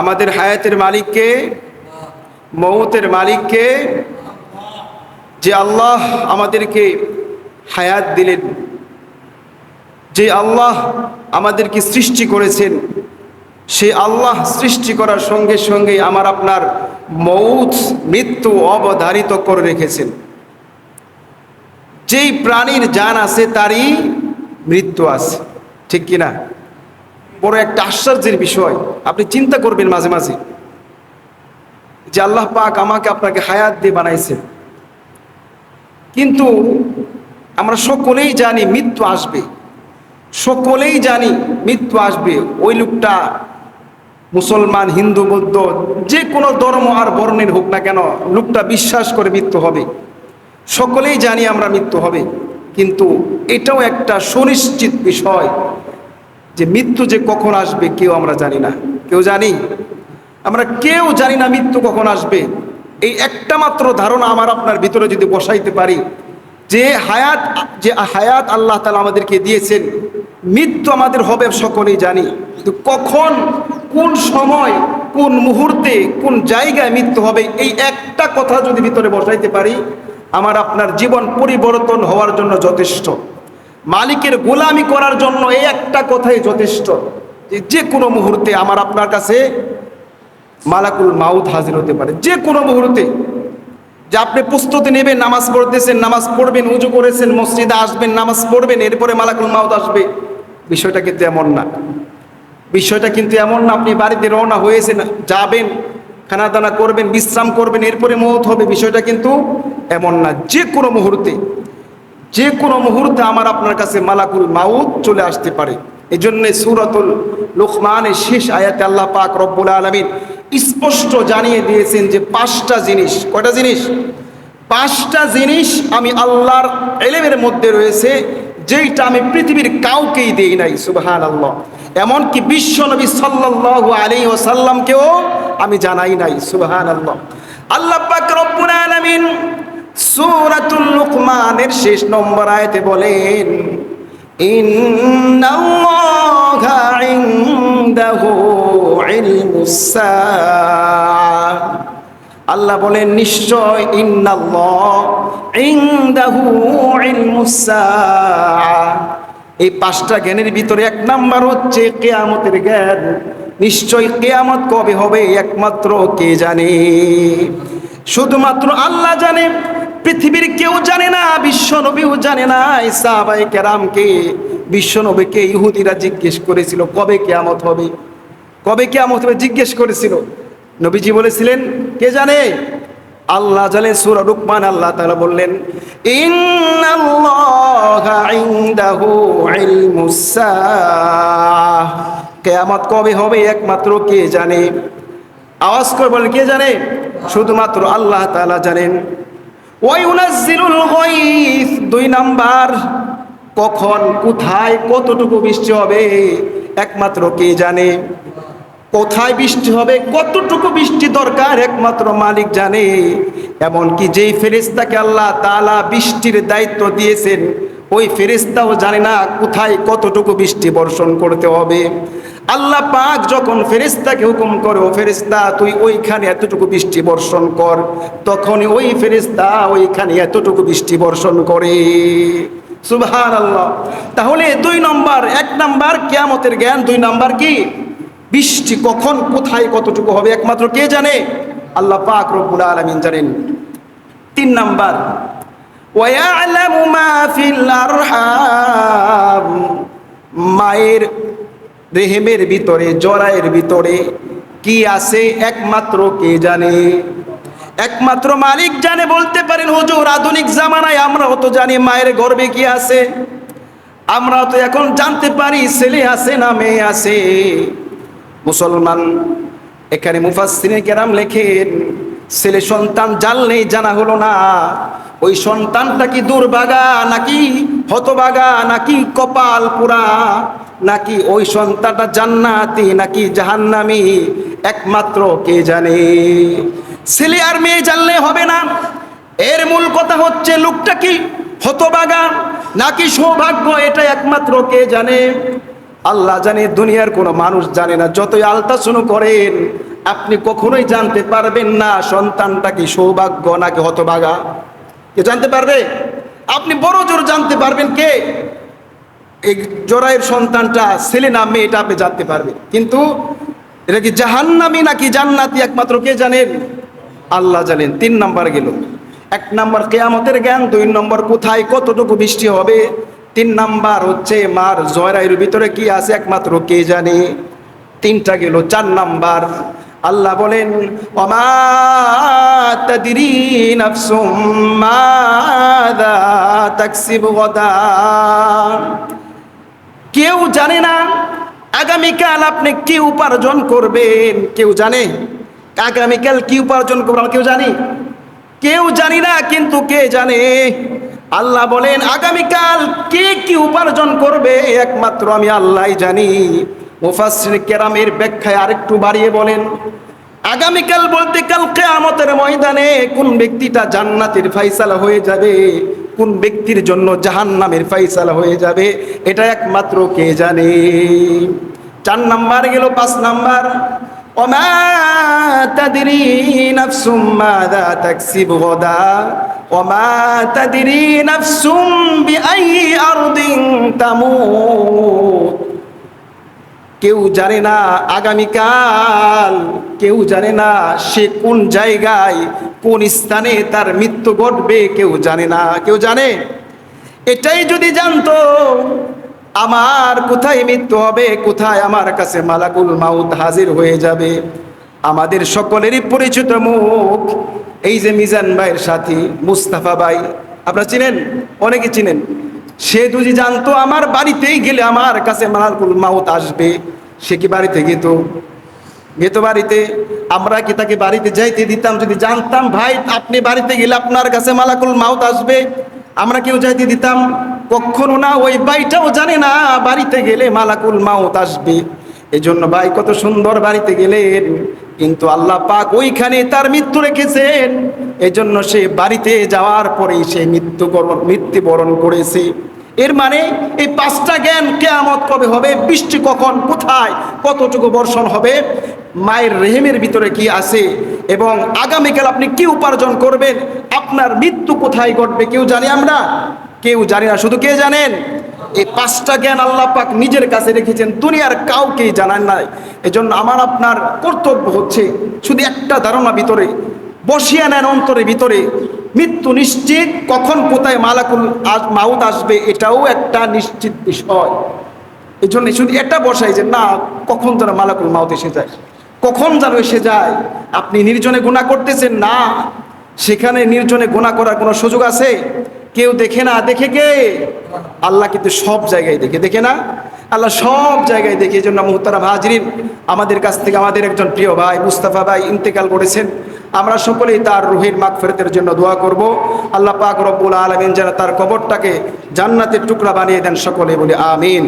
আমাদের হায়াতের মালিককে, মৌতের মালিককে, যে আল্লাহ আমাদেরকে হায়াত দিলেন, যে আল্লাহ আমাদেরকে সৃষ্টি করেছেন সেই আল্লাহ সৃষ্টি করার সঙ্গে সঙ্গে আমার আপনার মৌত, মৃত্যু অবধারিত করে রেখেছেন। যেই প্রাণীর জান আছে, তারই মৃত্যু আছে। ঠিক কিনা? বড় একটা আশ্চর্যের বিষয়। আপনি চিন্তা করবেন মাঝে মাঝে যে আল্লাহ পাক আমাকে আপনাকে হায়াত দিয়ে বানাইছে কিন্তু আমরা সকলেই জানি মৃত্যু আসবে। সকলেই জানি মৃত্যু আসবে। ওই লোকটা মুসলমান, হিন্দু, বৌদ্ধ, যে কোনো ধর্ম আর বর্ণের হোক না কেন লোকটা বিশ্বাস করে মৃত্যু হবে। সকলেই জানি আমরা মৃত্যু হবে। কিন্তু এটাও একটা সুনিশ্চিত বিষয় যে মৃত্যু যে কখন আসবে কেউ আমরা জানি না। কেউ জানি? আমরা কেউ জানি না মৃত্যু কখন আসবে। এই একটা মাত্র ধারণা আমার আপনার ভিতরে যদি বসাইতে পারি, যে হায়াত যে হায়াত আল্লাহ তালা আমাদেরকে দিয়েছেন, মৃত্যু আমাদের হবে সকলেই জানি। কিন্তু কখন, কোন সময়, কোন মুহূর্তে, কোন জায়গায় মৃত্যু হবে, এই একটা কথা যদি ভিতরে বসাইতে পারি, আমার আপনার জীবন পরিবর্তন হওয়ার জন্য যথেষ্ট। মালিকের গোলামি করার জন্য এই একটা কথাই যথেষ্ট যে কোনো মুহূর্তে আমার আপনার কাছে মালাকুল মাউদ হাজির হতে পারে। যে কোনো মুহূর্তে যে আপনি প্রস্তুতি নেবেন, নামাজ পড়তেছেন, নামাজ পড়বেন, উজু করেছেন, মসজিদে আসবেন, নামাজ পড়বেন, এরপরে মালাকুল মাউদ আসবে। বিষয়টা কিন্তু এমন না। বিষয়টা কিন্তু এমন না, আপনি বাড়িতে রওনা হয়েছেন, যাবেন খানা দানা করবেন, বিশ্রাম করবেন, এরপরে মৌত হবে। বিষয়টা কিন্তু এমন না। যে কোনো মুহূর্তে যে কোনো মুহূর্তে আমার আপনার কাছে মালাকুল মাউদ চলে আসতে পারে। এই জন্য সুরতুল লোকমানের শেষ আয়াতে আল্লাহ পাক রব্বুল আলমিন স্পষ্ট জানিয়ে দিয়েছেন যে পাঁচটা জিনিস, কয়টা জিনিস? পাঁচটা জিনিস আমি আল্লাহর এলেমের মধ্যে রয়েছে, যেইটা আমি পৃথিবীর কাউকেই দিই নাই সুবহান আল্লাহ এমনকি বিশ্ব নবী সাল্লাল্লাহু আলাইহি ওয়াসাল্লামকেও আমি জানাই নাই সুবহান আল্লাহ আল্লাহ পাক রব্বুল আলামিন সূরাতুল লুকমানের শেষ নম্বর আয়াতে বলেন আল্লাহ বলেন, নিশ্চয় এই পাঁচটা জ্ঞানের ভিতরে এক নাম্বার হচ্ছে কেয়ামতের জ্ঞান। নিশ্চয় কেয়ামত কবে হবে, একমাত্র কে জানে? শুধুমাত্র আল্লাহ জানে। পৃথিবীর কেউ জানে না, বিশ্ব নবীও জানে না সাহাবাই কেরামকে, বিশ্ব নবীকে ইহুদিরা জিজ্ঞেস করেছিল, কবে কেয়ামত হবে? কবে কেয়ামত হবে? জিজ্ঞেস করেছিল। নবীজি বলেছিলেন, কে জানে? আল্লাহ জানে, সুরা রুকমান, আল্লাহ তাআলা বললেন কিয়ামত কবে হবে একমাত্র কে জানে? আওয়াজ করে বলেন, কে জানে? শুধুমাত্র আল্লাহ তাআলা জানেন। দুই নাম্বার, কখন, কোথায়, কতটুকু বৃষ্টি হবে, একমাত্র কে জানে। কোথায় বৃষ্টি হবে, কতটুকু বৃষ্টি দরকার, একমাত্র মালিক জানে। এমনকি যেই ফেরেস্তাকে আল্লাহ তালা বৃষ্টির দায়িত্ব দিয়েছেন, ওই ফেরেস্তাও জানে না কোথায় কতটুকু বৃষ্টি বর্ষণ করতে হবে। আল্লাহ পাক যখন ফেরিস্তাকে হুকুম করে, ও ফেরেস্তা তুই ওইখানে এতটুকু বৃষ্টি বর্ষণ কর। তখন ওই ফেরেস্তা ওইখানে এতটুকু বৃষ্টি বর্ষণ করে। সুবহান আল্লাহ তাহলে দুই নম্বর, এক নাম্বার কেয়ামতের জ্ঞান, দুই নাম্বার কি? বৃষ্টি কখন, কোথায়, কতটুকু হবে, একমাত্র কে জানে? আল্লাহ পাক রব্বুল আলামিন জানেন। তিন নাম্বার, ওয়ায়ালামু মা ফিল আরহাম। মায়ের রেহেমের ভিতরে, জরায়ের ভিতরে কি আছে একমাত্র কে জানে? একমাত্র মালিক জানে বলতে পারেন, হুজুর, আধুনিক জামানায় আমরাও তো জানি মায়ের গর্বে কি আছে। আমরা তো এখন জানতে পারি ছেলে আছে না মেয়ে আছে। মুসলমান, এখানে মুফাসসিনে কেরাম লেখেন, ছেলে সন্তান জানলেই জানা হলো না। ওই সন্তানটা কি দুর্বাগা নাকি হতবাগা নাকি কপাল পুরা নাকি ওই সন্তানটা জান্নাতি, নাকি জাহান্নামি? একমাত্র কে জানে? ছেলে আর মেয়ে জানলে হবে না। এর মূল কথা হচ্ছে, লোকটা কি? হতবাগা নাকি সৌভাগ্য? এটা একমাত্র কে জানে? আল্লাহ জানে, দুনিয়ার কোনো মানুষ জানে না। যতই আলতা শুনু করেন, আপনি কখনোই জানতে পারবেন না সন্তানটা কি সৌভাগ্য নাকি হতবাগা। কে জানতে পারবে? আপনি বড় জোর জানতে পারবেন কে? এই জোড়াইয়ের সন্তানটা ছেলে না মেয়ে এটা আপনি জানতে পারবে কিন্তু এটা কি জাহান্নামি নাকি জান্নাতি একমাত্র কে জানেন? আল্লাহ জানেন, তিন নাম্বার গেল। এক নাম্বার কেয়ামতের জ্ঞান, দুই নম্বর কোথায় কতটুকু বৃষ্টি হবে? তিন নাম্বার হচ্ছে মার জয়রাইয়ের ভিতরে কি আছে একমাত্র কে জানে? তিনটা গেল, চার নাম্বার। আল্লাহ বলেন, ওমা কেউ জানে না আগামীকাল আপনি কি উপার্জন করবেন? কেউ জানে? আগামীকাল কি উপার্জন করবেন? কেউ জানি? কেউ জানি না, কিন্তু কে জানে? আল্লাহ বলেন, আগামীকাল কে কি উপার্জন করবে? একমাত্র আমি আল্লাহই জানি। মুফাসসির কেরামের ব্যাখ্যায় আরেকটু বাড়িয়ে বলেন, আগামীকাল বলতে কাল কেয়ামতের ময়দানে কোন ব্যক্তিটা জান্নাতের ফাইসালা হয়ে যাবে? কোন ব্যক্তির জন্য জাহান্নামের ফাইসালা হয়ে যাবে এটা একমাত্র কে জানে চার নাম্বার গেল পাঁচ নাম্বার وما تدري نفس ماذا تكسب غدا وما تدري نفس بأي أرض تموت কেউ জানে না আগামীকাল, কেউ জানে না সে কোন জায়গায়, কোন স্থানে তার মৃত্যু ঘটবে, কেউ জানে না। কেউ জানে? এটাই যদি জানতো, আমার কোথায় মৃত্যু হবে, কোথায় আমার কাছে মালাকুল মাউত হাজির হয়ে যাবে? আমাদের সকলেরই পরিচিত মুখ। এই যে মিজান ভাইয়ের সাথী, মুস্তাফা ভাই, আপনারা চিনেন? অনেকে চিনেন। সে যদি জানতো আমার বাড়িতেই গেলে আমার কাছে মালাকুল মাউত আসবে, সে কি বাড়িতে যেত যেত বাড়িতে? আমরা কি তাকে বাড়িতে যাইতে দিতাম? যদি জানতাম, ভাই, আপনি বাড়িতে গেলে আপনার কাছে মালাকুল মাউত আসবে, আমরা কেউ যাইতে দিতাম? কখনো না, ওই ভাইটাও জানে না, বাড়িতে গেলে মালাকুল মাউত আসবে। এই জন্য ভাই, কত সুন্দর বাড়িতে গেলেন। কিন্তু আল্লাহ পাক ওইখানে তার মৃত্যু রেখেছেন। এই জন্য সে বাড়িতে যাওয়ার পরেই সে মৃত্যুবরণ মৃত্যুবরণ করেছে। এর মানে এই পাঁচটা জ্ঞান কেয়ামত কবে হবে, বৃষ্টি কখন, কোথায়, কতটুকু বর্ষণ হবে, মায়ের রেহেমের ভিতরে কি আছে এবং আগামীকাল আপনি কি উপার্জন করবেন, আপনার মৃত্যু কোথায় ঘটবে, কেউ জানি আমরা? কেউ জানি না, শুধু কে জানেন? এই পাঁচটা জ্ঞান আল্লাহ পাক নিজের কাছে রেখেছেন, দুনিয়ার কাউকেই জানান নাই। এজন্য আমার আপনার কর্তব্য হচ্ছে শুধু একটা ধারণা ভিতরে, বসিয়ে নেন অন্তরের ভিতরে, মৃত্যু নিশ্চিত, কখন কোথায় মালাকুল মাউত আসবে এটাও একটা নিশ্চিত বিষয়। এই জন্য শুধু এটা বসাই যে না, কখন যেন মালাকুল মাউত এসে যায়। কখন যেন এসে যায়। আপনি নির্জনে গুণা করতেছেন না, সেখানে নির্জনে গুণা করার কোনো সুযোগ আছে? কেউ দেখে না, দেখে কে? আল্লাহ কিন্তু সব জায়গায় দেখে দেখে না? আল্লাহ সব জায়গায় দেখে, এই জন্য মুহতারা হাজরিন আমাদের কাছ থেকে আমাদের একজন প্রিয় ভাই মুস্তাফা ভাই ইন্তেকাল করেছেন। আমরা সকলেই তার রুহের ফেরতের জন্য দোয়া করব। আল্লাহ পাক রব্বুল আলমিন যেন তার কবরটাকে জান্নাতের টুকরা বানিয়ে দেন সকলে বলে আমিন।